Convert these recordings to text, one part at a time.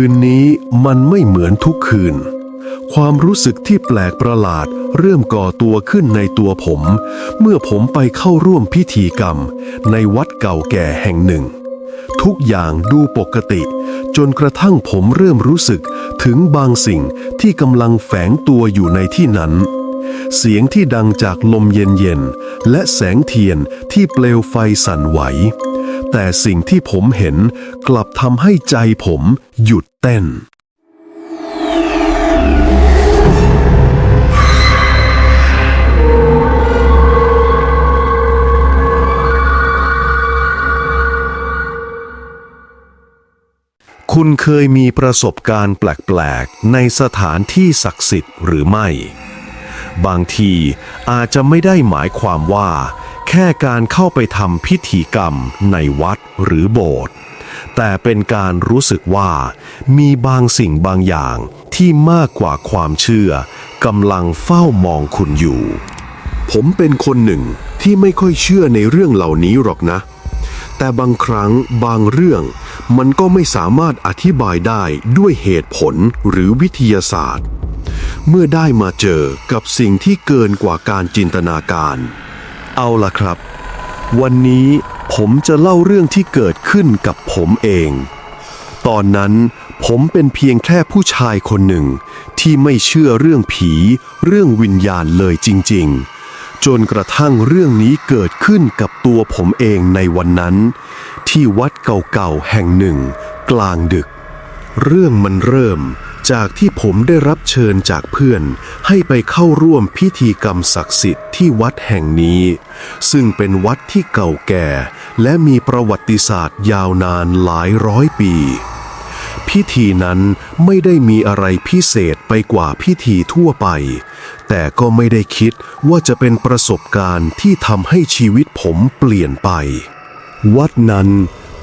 คืนนี้มันไม่เหมือนทุกคืน ความรู้สึกที่แปลกประหลาดเริ่มก่อตัวขึ้นในตัวผม เมื่อผมไปเข้าร่วมพิธีกรรม ในวัดเก่าแก่แห่งหนึ่ง ทุกอย่างดูปกติ จนกระทั่งผมเริ่มรู้สึกถึงบางสิ่งที่กำลังแฝงตัวอยู่ในที่นั้น เสียงที่ดังจากลมเย็นๆและแสงเทียนที่เปลวไฟสั่นไหว แต่สิ่งที่ผมเห็นกลับทำให้ใจผมหยุดเต้น คุณเคยมีประสบการณ์แปลก ๆ ในสถานที่ศักดิ์สิทธิ์หรือไม่ บางทีอาจจะไม่ได้หมายความว่า แค่การเข้าไปทำพิธีกรรมในวัดหรือโบสถ์แต่เป็นการรู้สึกว่ามีบางสิ่งบางอย่างที่มากกว่าความเชื่อกำลังเฝ้ามองคุณอยู่ ผมเป็นคนหนึ่งที่ไม่ค่อยเชื่อในเรื่องเหล่านี้หรอกนะ แต่บางครั้งบางเรื่อง มันก็ไม่สามารถอธิบายได้ด้วยเหตุผลหรือวิทยาศาสตร์ เมื่อได้มาเจอกับสิ่งที่เกินกว่าการจินตนาการ เอาล่ะครับ วันนี้ผมจะเล่าเรื่องที่เกิดขึ้นกับผมเอง ตอนนั้นผมเป็นเพียงแค่ผู้ชายคนหนึ่ง ที่ไม่เชื่อเรื่องผี เรื่องวิญญาณเลยจริง ๆ จนกระทั่งเรื่องนี้เกิดขึ้นกับตัวผมเองในวันนั้น ที่วัดเก่าๆแห่งหนึ่ง กลางดึก เรื่องมันเริ่ม จากที่ผมได้รับเชิญจากเพื่อน ให้ไปเข้าร่วมพิธีกรรมศักดิ์สิทธิ์ที่วัดแห่งนี้ ซึ่งเป็นวัดที่เก่าแก่ และมีประวัติศาสตร์ยาวนานหลายร้อยปี พิธีนั้นไม่ได้มีอะไรพิเศษไปกว่าพิธีทั่วไป แต่ก็ไม่ได้คิดว่าจะเป็นประสบการณ์ที่ทำให้ชีวิตผมเปลี่ยนไป วัดนั้น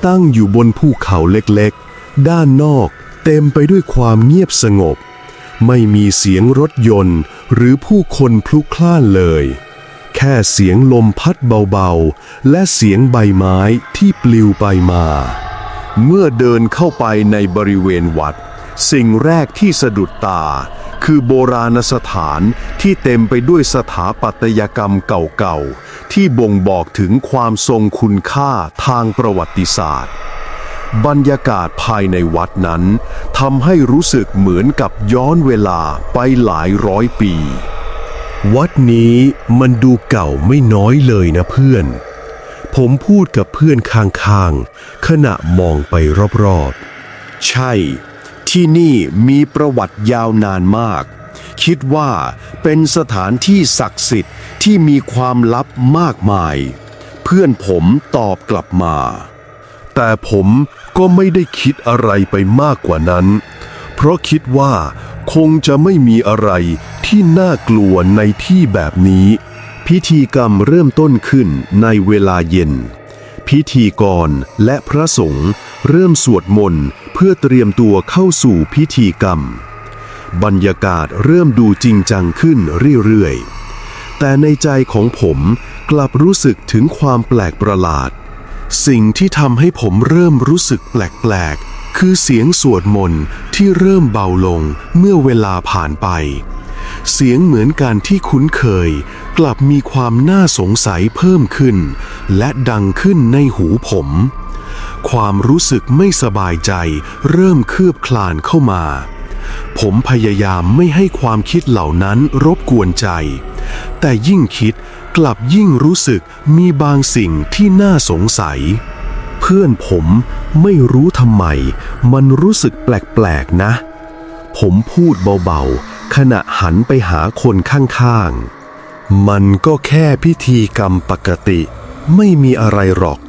ตั้งอยู่บนภูเขาเล็กๆ ด้านนอก เต็มไปด้วยความเงียบสงบ ไม่มีเสียงรถยนต์ หรือผู้คนพลุกพล่านเลย แค่เสียงลมพัดเบาๆ และเสียงใบไม้ที่ปลิวไปมา เมื่อเดินเข้าไปในบริเวณวัด สิ่งแรกที่สะดุดตา คือโบราณสถานที่เต็มไปด้วยสถาปัตยกรรมเก่าๆ ที่บ่งบอกถึงความทรงคุณค่าทางประวัติศาสตร์ บรรยากาศภายในวัดนั้นทำให้รู้สึกเหมือนกับย้อนเวลาไปหลายร้อยปี วัดนี้มันดูเก่าไม่น้อยเลยนะเพื่อน ผมพูดกับเพื่อนข้างๆ ขณะมองไปรอบๆ ใช่ ที่นี่มีประวัติยาวนานมาก คิดว่าเป็นสถานที่ศักดิ์สิทธิ์ที่มีความลับมากมาย เพื่อนผมตอบกลับมา แต่ผมก็ไม่ได้คิดอะไรไปมากกว่านั้น เพราะคิดว่าคงจะไม่มีอะไรที่น่ากลัวในที่แบบนี้ พิธีกรรมเริ่มต้นขึ้นในเวลาเย็น พิธีกรและพระสงฆ์เริ่มสวดมนต์เพื่อเตรียมตัวเข้าสู่พิธีกรรม บรรยากาศเริ่มดูจริงจังขึ้นเรื่อยๆ แต่ในใจของผมกลับรู้สึกถึงความแปลกประหลาด สิ่งที่ทำให้ผมเริ่มรู้สึกแปลกๆ คือเสียงสวดมนต์ที่เริ่มเบาลงเมื่อเวลาผ่านไป เสียงเหมือนการที่คุ้นเคย กลับมีความน่าสงสัยเพิ่มขึ้น และดังขึ้นในหูผม ความรู้สึกไม่สบายใจ เริ่มคืบคลานเข้ามา ผมพยายามไม่ให้ความคิดเหล่านั้นรบกวนใจ แต่ยิ่งคิดกลับยิ่งรู้สึกมีบางสิ่งที่น่าสงสัย เพื่อนผมไม่รู้ทำไม มันรู้สึกแปลกๆนะ ผมพูดเบาๆ ขณะหันไปหาคนข้างๆ มันก็แค่พิธีกรรมปกติ ไม่มีอะไรหรอก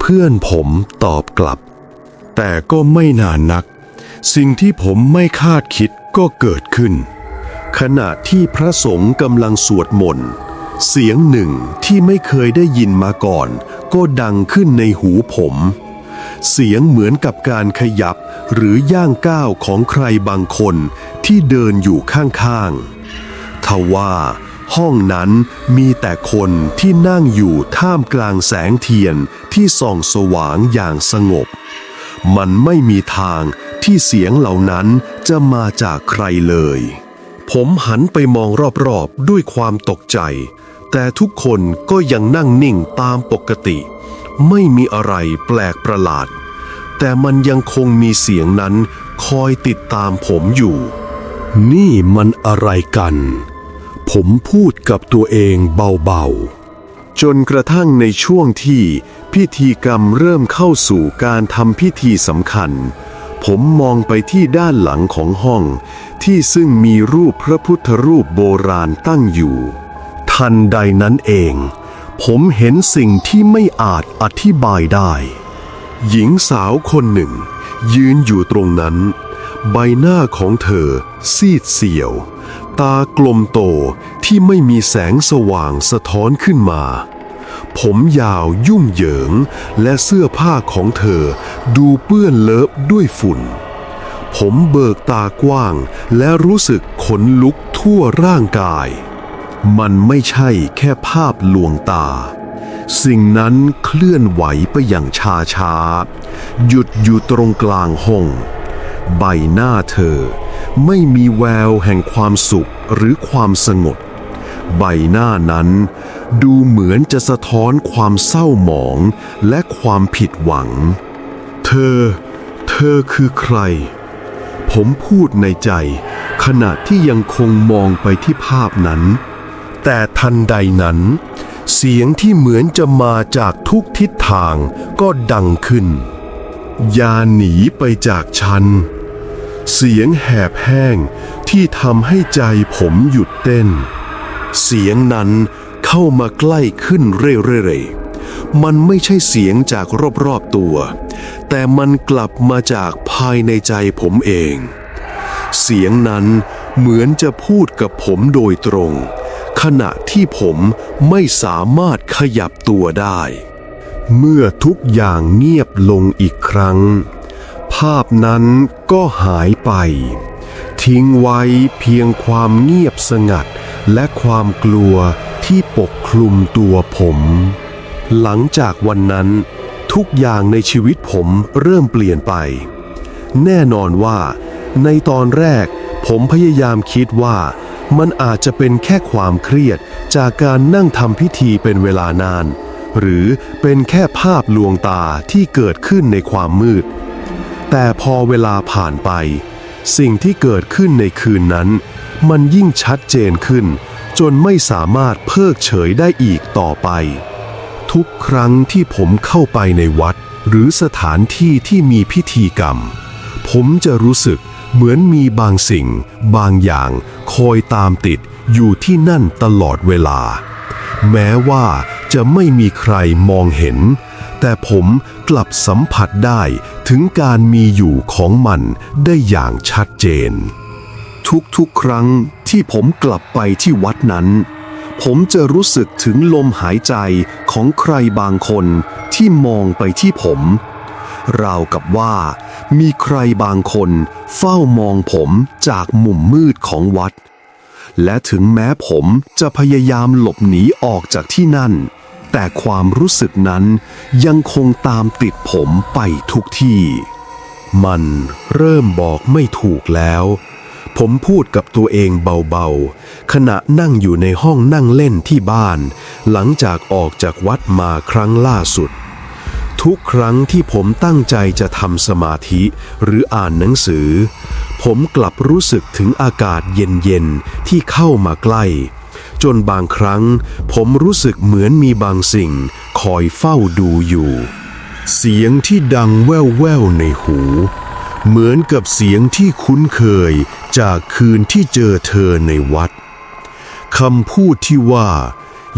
เพื่อนผมตอบกลับ แต่ก็ไม่นานนัก สิ่งที่ผมไม่คาดคิดก็เกิดขึ้น ขณะที่พระสงฆ์กำลังสวดมนต์เสียงหนึ่งที่ไม่เคยได้ยินมาก่อน ก็ดังขึ้นในหูผม เสียงเหมือนกับการขยับหรือย่างก้าวของใครบางคนที่เดินอยู่ข้างๆทว่าห้องนั้นมีแต่คนที่นั่งอยู่ท่ามกลางแสงเทียนที่ส่องสว่างอย่างสงบ มันไม่มีทางที่เสียงเหล่านั้นจะมาจากใครเลย ผมหันไปมองรอบๆ ด้วยความตกใจ แต่ทุกคนก็ยังนั่งนิ่งตามปกติ ไม่มีอะไรแปลกประหลาด แต่มันยังคงมีเสียงนั้นคอยติดตามผมอยู่ นี่มันอะไรกัน ผมพูดกับตัวเองเบาๆ จนกระทั่งในช่วงที่พิธีกรรมเริ่มเข้าสู่การทำพิธีสำคัญ ผมมองไปที่ด้านหลังของห้อง ที่ซึ่งมีรูปพระพุทธรูปโบราณตั้งอยู่ ทันใดนั้นเอง ผมเห็นสิ่งที่ไม่อาจอธิบายได้ หญิงสาวคนหนึ่ง ยืนอยู่ตรงนั้น ใบหน้าของเธอ ซีดเสียว ตากลมโตที่ไม่มีแสงสว่างสะท้อนขึ้นมา ผมยาวยุ่งเหยิง และเสื้อผ้าของเธอ ดูเปื้อนเลอะด้วยฝุ่น ผมเบิกตากว้าง และรู้สึกขนลุกทั่วร่างกาย มันไม่ใช่แค่ภาพลวงตา สิ่งนั้นเคลื่อนไหวไปอย่างช้าช้าๆหยุดอยู่ตรงกลางห้อง ใบหน้าเธอ ไม่มีแววแห่งความสุขหรือความสงบ ใบหน้านั้นดูเหมือนจะสะท้อนความเศร้าหมองและความผิดหวัง เธอ เธอคือใคร ผมพูดในใจ ขณะที่ยังคงมองไปที่ภาพนั้น แต่ทันใดนั้น เสียงที่เหมือนจะมาจากทุกทิศทางก็ดังขึ้น อย่าหนีไปจากฉัน เสียงแหบแห้งที่ทำให้ใจผมหยุดเต้น เสียงนั้นเข้ามาใกล้ขึ้นเรื่อยๆ มันไม่ใช่เสียงจากรอบๆตัว แต่มันกลับมาจากภายในใจผมเอง เสียงนั้นเหมือนจะพูดกับผมโดยตรง ขณะที่ผมไม่สามารถขยับตัวได้ เมื่อทุกอย่างเงียบลงอีกครั้ง ภาพนั้นก็หายไป ทิ้งไว้เพียงความเงียบสงัด และความกลัวที่ปกคลุมตัวผม หลังจากวันนั้น ทุกอย่างในชีวิตผมเริ่มเปลี่ยนไป แน่นอนว่า ในตอนแรก ผมพยายามคิดว่า มันอาจจะเป็นแค่ความเครียดจากการนั่งทำพิธีเป็นเวลานาน หรือเป็นแค่ภาพลวงตาที่เกิดขึ้นในความมืด แต่พอเวลาผ่านไป สิ่งที่เกิดขึ้นในคืนนั้น มันยิ่งชัดเจนขึ้น จนไม่สามารถเพิกเฉยได้อีกต่อไป ทุกครั้งที่ผมเข้าไปในวัด หรือสถานที่ที่มีพิธีกรรม ผมจะรู้สึกเหมือนมีบางสิ่ง บางอย่างคอยตามติดอยู่ที่นั่นตลอดเวลา แม้ว่าจะไม่มีใครมองเห็น แต่ผมกลับสัมผัสได้ถึงการมีอยู่ของมันได้อย่างชัดเจน ทุกๆ ครั้งที่ผมกลับไปที่วัดนั้น ผมจะรู้สึกถึงลมหายใจของใครบางคนที่มองไปที่ผม ราวกับว่ามีใครบางคนเฝ้ามองผมจากมุมมืดของวัด และถึงแม้ผมจะพยายามหลบหนีออกจากที่นั่น แต่ความรู้สึกนั้นยังคงตามติดผมไปทุกที่ มันเริ่มบอกไม่ถูกแล้ว ผมพูดกับตัวเองเบาๆ ขณะนั่งอยู่ในห้องนั่งเล่นที่บ้าน หลังจากออกจากวัดมาครั้งล่าสุด ทุกครั้งที่ผมตั้งใจจะทำสมาธิหรืออ่านหนังสือ ผมกลับรู้สึกถึงอากาศเย็นๆที่เข้ามาใกล้ จนบางครั้ง ผมรู้สึกเหมือนมีบางสิ่ง คอยเฝ้าดูอยู่ เสียงที่ดังแว่วๆในหู เหมือนกับเสียงที่คุ้นเคยจากคืนที่เจอเธอในวัดคำพูดที่ว่า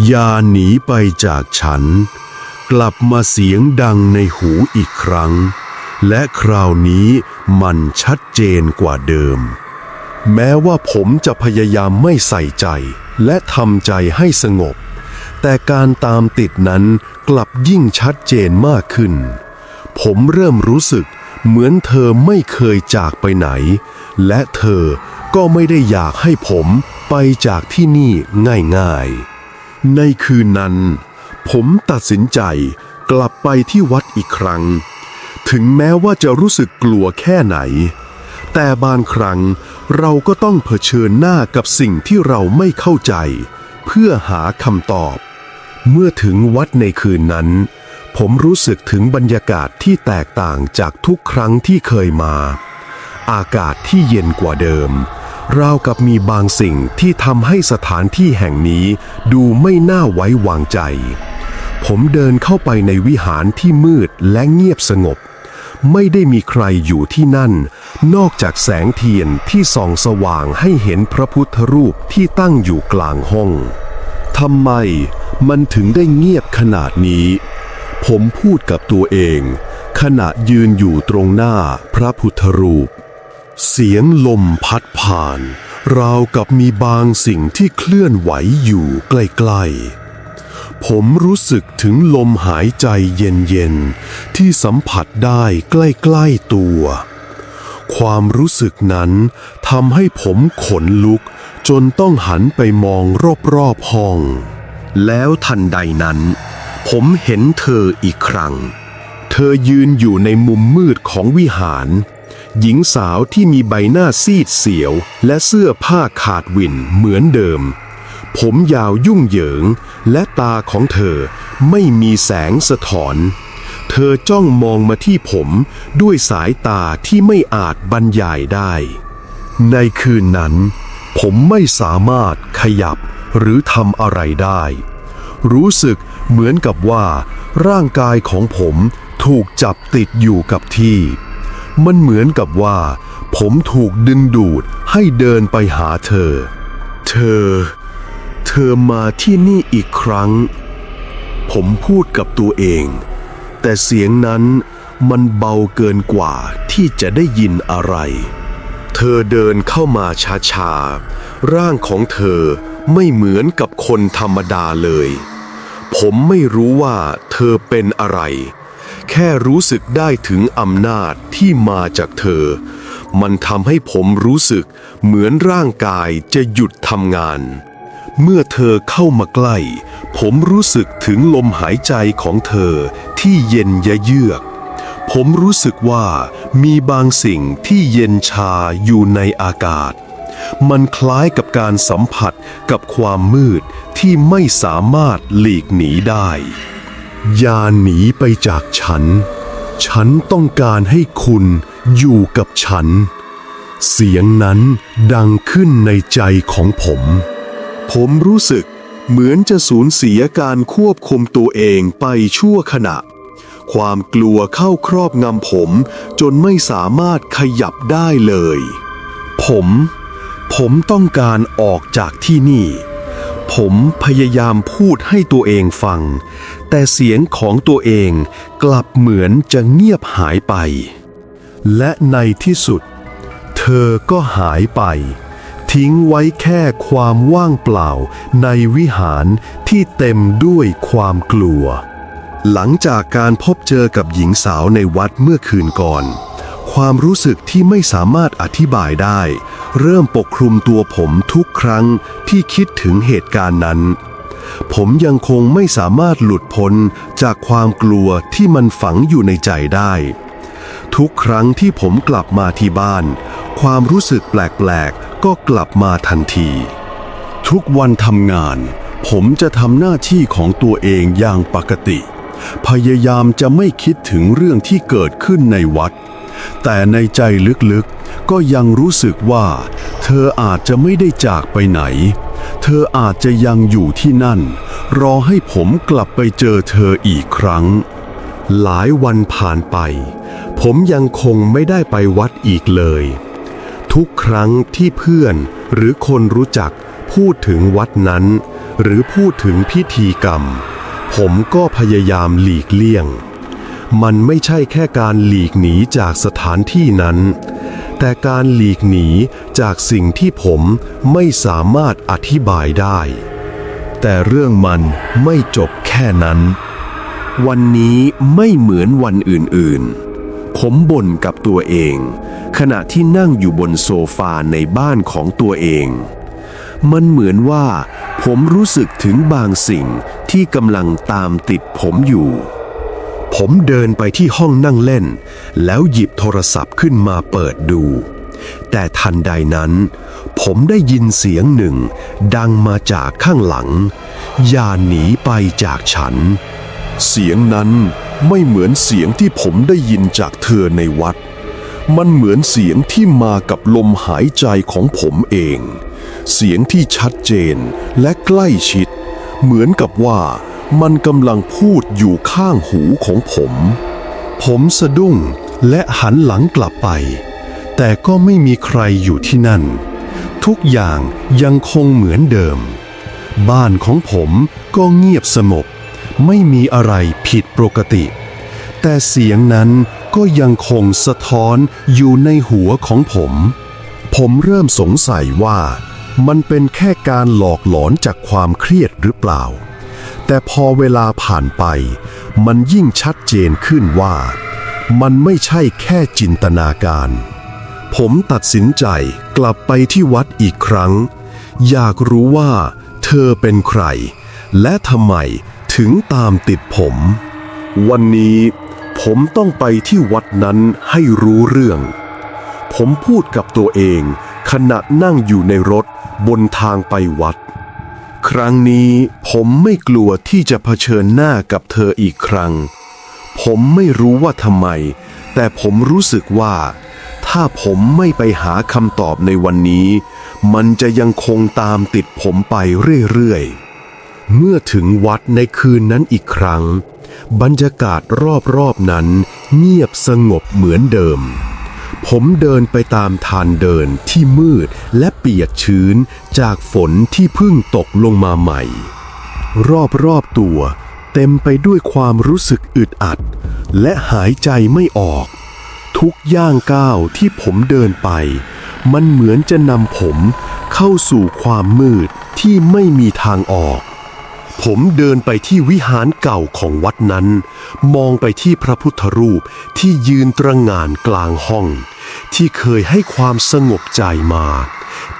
อย่าหนีไปจากฉัน กลับมาเสียงดังในหูอีกครั้ง และคราวนี้มันชัดเจนกว่าเดิม แม้ว่าผมจะพยายามไม่ใส่ใจ และทำใจให้สงบ แต่การตามติดนั้นกลับยิ่งชัดเจนมากขึ้น ผมเริ่มรู้สึกเหมือนเธอไม่เคยจากไปไหน และเธอก็ไม่ได้อยากให้ผมไปจากที่นี่ง่ายๆ ในคืนนั้น ผมตัดสินใจกลับไปที่วัดอีกครั้ง ถึงแม้ว่าจะรู้สึกกลัวแค่ไหน แต่บางครั้งเราก็ต้องเผชิญหน้ากับสิ่งที่เราไม่เข้าใจ เพื่อหาคำตอบ เมื่อถึงวัดในคืนนั้น ผมรู้สึกถึงบรรยากาศที่แตกต่างจากทุกครั้งที่เคยมา อากาศที่เย็นกว่าเดิม ราวกับมีบางสิ่งที่ทำให้สถานที่แห่งนี้ดูไม่น่าไว้วางใจ ผมเดินเข้าไปในวิหารที่มืดและเงียบสงบ ไม่ได้มีใครอยู่ที่นั่น นอกจากแสงเทียนที่ส่องสว่างให้เห็นพระพุทธรูปที่ตั้งอยู่กลางห้องทำไมมันถึงได้เงียบขนาดนี้ ผมพูดกับตัวเอง ขณะยืนอยู่ตรงหน้าพระพุทธรูป เสียงลมพัดผ่าน ราวกับมีบางสิ่งที่เคลื่อนไหวอยู่ใกล้ๆ ผมรู้สึกถึงลมหายใจเย็นๆ ที่สัมผัสได้ใกล้ๆตัว ความรู้สึกนั้นทำให้ผมขนลุก จนต้องหันไปมองรอบๆห้อง แล้วทันใดนั้น ผมเห็นเธออีกครั้ง เธอยืนอยู่ในมุมมืดของวิหาร หญิงสาวที่มีใบหน้าซีดเสียว และเสื้อผ้าขาดวินเหมือนเดิม ผมยาวยุ่งเหยิง และตาของเธอไม่มีแสงสะท้อน อจ้องมองมาที่ผมด้วยสายตาที่ไม่อาจบรรยายได้ ในคืนนั้น ผมไม่สามารถขยับหรือทำอะไรได้ รู้สึกเหมือนกับว่า ร่างกายของผมถูกจับติดอยู่กับที่ มันเหมือนกับว่า ผมถูกดึงดูดให้เดินไปหาเธอ เธอ เธอมาที่นี่อีกครั้ง ผมพูดกับตัวเอง แต่เสียงนั้นมันเบาเกินกว่าที่จะได้ยินอะไร เธอเดินเข้ามาช้าๆ ร่างของเธอไม่เหมือนกับคนธรรมดาเลย ผมไม่รู้ว่าเธอเป็นอะไร แค่รู้สึกได้ถึงอำนาจที่มาจากเธอ มันทำให้ผมรู้สึกเหมือนร่างกายจะหยุดทำงาน เมื่อเธอเข้ามาใกล้ ผมรู้สึกถึงลมหายใจของเธอที่เย็นยะเยือก ผมรู้สึกว่ามีบางสิ่งที่เย็นชาอยู่ในอากาศ มันคล้ายกับการสัมผัสกับความมืดที่ไม่สามารถหลีกหนีได้ อย่าหนีไปจากฉัน ฉันต้องการให้คุณอยู่กับฉัน เสียงนั้นดังขึ้นในใจของผม ผมรู้สึกเหมือนจะสูญเสียการควบคุมตัวเองไปชั่วขณะ ความกลัวเข้าครอบงำผม จนไม่สามารถขยับได้เลย ผม ผมต้องการออกจากที่นี่ ผมพยายามพูดให้ตัวเองฟัง แต่เสียงของตัวเองกลับเหมือนจะเงียบหายไป และในที่สุด เธอก็หายไป ทิ้งไว้แค่ความว่างเปล่าในวิหารที่เต็มด้วยความกลัว หลังจากการพบเจอกับหญิงสาวในวัดเมื่อคืนก่อน ความรู้สึกที่ไม่สามารถอธิบายได้ เริ่มปกคลุมตัวผมทุกครั้งที่คิดถึงเหตุการณ์นั้น ผมยังคงไม่สามารถหลุดพ้นจากความกลัวที่มันฝังอยู่ในใจได้ ทุกครั้งที่ผมกลับมาที่บ้าน ความรู้สึกแปลกๆ ก็กลับมาทันที ทุกวันทำงาน ผมจะทำหน้าที่ของตัวเองอย่างปกติ พยายามจะไม่คิดถึงเรื่องที่เกิดขึ้นในวัด แต่ในใจลึกๆ ก็ยังรู้สึกว่า เธออาจจะไม่ได้จากไปไหน เธออาจจะยังอยู่ที่นั่น รอให้ผมกลับไปเจอเธออีกครั้ง หลายวันผ่านไป ผมยังคงไม่ได้ไปวัดอีกเลย ทุกครั้งที่เพื่อนหรือคนรู้จักพูดถึงวัดนั้น หรือพูดถึงพิธีกรรม ผมก็พยายามหลีกเลี่ยง มันไม่ใช่แค่การหลีกหนีจากสถานที่นั้น แต่การหลีกหนีจากสิ่งที่ผมไม่สามารถอธิบายได้ แต่เรื่องมันไม่จบแค่นั้น วันนี้ไม่เหมือนวันอื่นๆ ผมบ่นกับตัวเอง ขณะที่นั่งอยู่บนโซฟาในบ้านของตัวเอง มันเหมือนว่า ผมรู้สึกถึงบางสิ่งที่กำลังตามติดผมอยู่ ผมเดินไปที่ห้องนั่งเล่น แล้วหยิบโทรศัพท์ขึ้นมาเปิดดู แต่ทันใดนั้น ผมได้ยินเสียงหนึ่ง ดังมาจากข้างหลัง อย่าหนีไปจากฉัน เสียงนั้น ไม่เหมือนเสียงที่ผมได้ยินจากเธอในวัด มันเหมือนเสียงที่มากับลมหายใจของผมเอง เสียงที่ชัดเจนและใกล้ชิด เหมือนกับว่ามันกำลังพูดอยู่ข้างหูของผม ผมสะดุ้งและหันหลังกลับไป แต่ก็ไม่มีใครอยู่ที่นั่น ทุกอย่างยังคงเหมือนเดิม บ้านของผมก็เงียบสงบ ไม่มีอะไรผิดปกติ แต่เสียงนั้นก็ยังคงสะท้อนอยู่ในหัวของผม ผมเริ่มสงสัยว่ามันเป็นแค่การหลอกหลอนจากความเครียดหรือเปล่า แต่พอเวลาผ่านไป มันยิ่งชัดเจนขึ้นว่า มันไม่ใช่แค่จินตนาการ ผมตัดสินใจกลับไปที่วัดอีกครั้ง อยากรู้ว่าเธอเป็นใคร และทำไม ถึงตามติดผม วันนี้ผมต้องไปที่วัดนั้นให้รู้เรื่อง ผมพูดกับตัวเองขณะนั่งอยู่ในรถบนทางไปวัด ครั้งนี้ผมไม่กลัวที่จะเผชิญหน้ากับเธออีกครั้ง ผมไม่รู้ว่าทำไม แต่ผมรู้สึกว่า ถ้าผมไม่ไปหาคำตอบในวันนี้ มันจะยังคงตามติดผมไปเรื่อยๆ เมื่อถึงวัดในคืนนั้นอีกครั้ง บรรยากาศรอบๆนั้น เงียบสงบเหมือนเดิม ผมเดินไปตามทางเดินที่มืดและเปียกชื้นจากฝนที่เพิ่งตกลงมาใหม่ รอบๆตัวเต็มไปด้วยความรู้สึกอึดอัด และหายใจไม่ออก ทุกย่างก้าวที่ผมเดินไป มันเหมือนจะนำผมเข้าสู่ความมืดที่ไม่มีทางออก ผมเดินไปที่วิหารเก่าของวัดนั้น มองไปที่พระพุทธรูปที่ยืนตระงานกลางห้อง ที่เคยให้ความสงบใจมา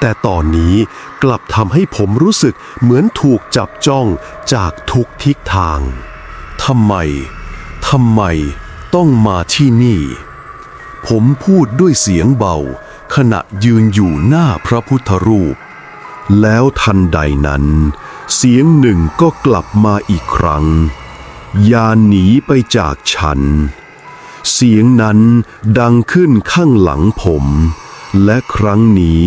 แต่ตอนนี้กลับทำให้ผมรู้สึกเหมือนถูกจับจ้องจากทุกทิศทางทำไมทำไมต้องมาที่นี่ ผมพูดด้วยเสียงเบา ขณะยืนอยู่หน้าพระพุทธรูป แล้วทันใดนั้น เสียงหนึ่งก็กลับมาอีกครั้งอย่าหนีไปจากฉัน เสียงนั้นดังขึ้นข้างหลังผม และครั้งนี้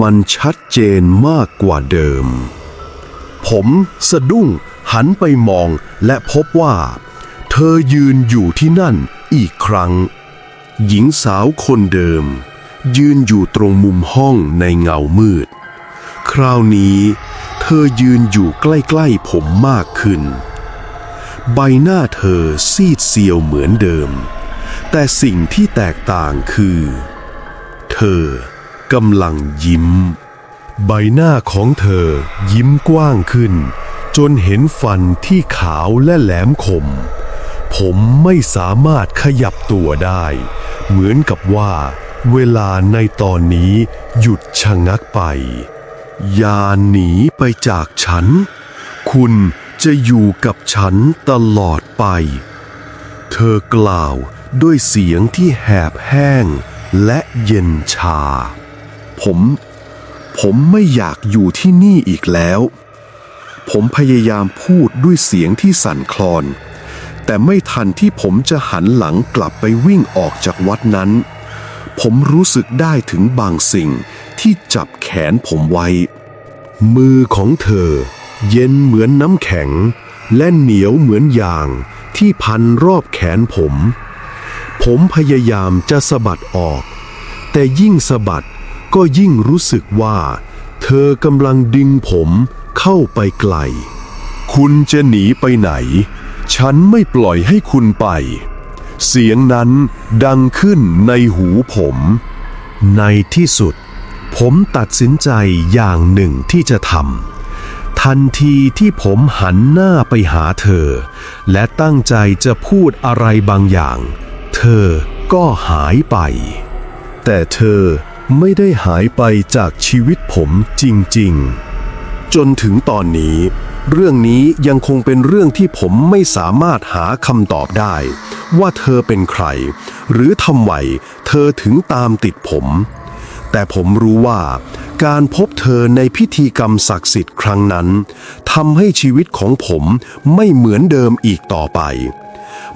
มันชัดเจนมากกว่าเดิม ผมสะดุ้งหันไปมองและพบว่า เธอยืนอยู่ที่นั่นอีกครั้ง หญิงสาวคนเดิม ยืนอยู่ตรงมุมห้องในเงามืด คราวนี้ อยืนอยู่ใกล้ๆผมมากขึ้น ใบหน้าเธอซีดเซียวเหมือนเดิม แต่สิ่งที่แตกต่างคือ เธอกำลังยิ้ม ใบหน้าของเธอยิ้มกว้างขึ้น จนเห็นฟันที่ขาวและแหลมคม ผมไม่สามารถขยับตัวได้ เหมือนกับว่าเวลาในตอนนี้หยุดชะงักไป อย่าหนีไปจากฉัน คุณจะอยู่กับฉันตลอดไป เธอกล่าวด้วยเสียงที่แหบแห้งและเย็นชา ผม ผมไม่อยากอยู่ที่นี่อีกแล้ว ผมพยายามพูดด้วยเสียงที่สั่นคลอน แต่ไม่ทันที่ผมจะหันหลังกลับไปวิ่งออกจากวัดนั้น ผมรู้สึกได้ถึงบางสิ่ง ที่จับแขนผมไว้ มือของเธอ เย็นเหมือนน้ำแข็ง และเหนียวเหมือนยาง ที่พันรอบแขนผม ผมพยายามจะสะบัดออก แต่ยิ่งสะบัดก็ยิ่งรู้สึกว่า เธอกำลังดึงผมเข้าไปไกล คุณจะหนีไปไหน ฉันไม่ปล่อยให้คุณไป เสียงนั้นดังขึ้นในหูผม ในที่สุด ผมตัดสินใจอย่างหนึ่งที่จะทำทันทีที่ผมหันหน้าไปหาเธอ และตั้งใจจะพูดอะไรบางอย่าง เธอก็หายไป แต่เธอไม่ได้หายไปจากชีวิตผมจริง ๆ จนถึงตอนนี้ เรื่องนี้ยังคงเป็นเรื่องที่ผมไม่สามารถหาคำตอบได้ ว่าเธอเป็นใคร หรือทำไมเธอถึงตามติดผม แต่ผมรู้ว่าการพบเธอในพิธีกรรมศักดิ์สิทธิ์ครั้งนั้นทำให้ชีวิตของผมไม่เหมือนเดิมอีกต่อไป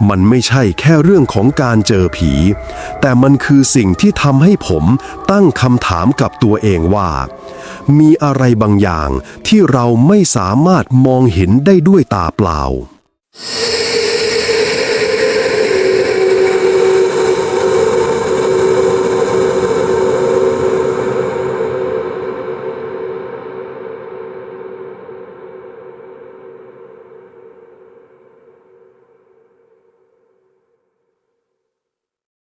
มันไม่ใช่แค่เรื่องของการเจอผี แต่มันคือสิ่งที่ทำให้ผมตั้งคำถามกับตัวเองว่า มีอะไรบางอย่างที่เราไม่สามารถมองเห็นได้ด้วยตาเปล่า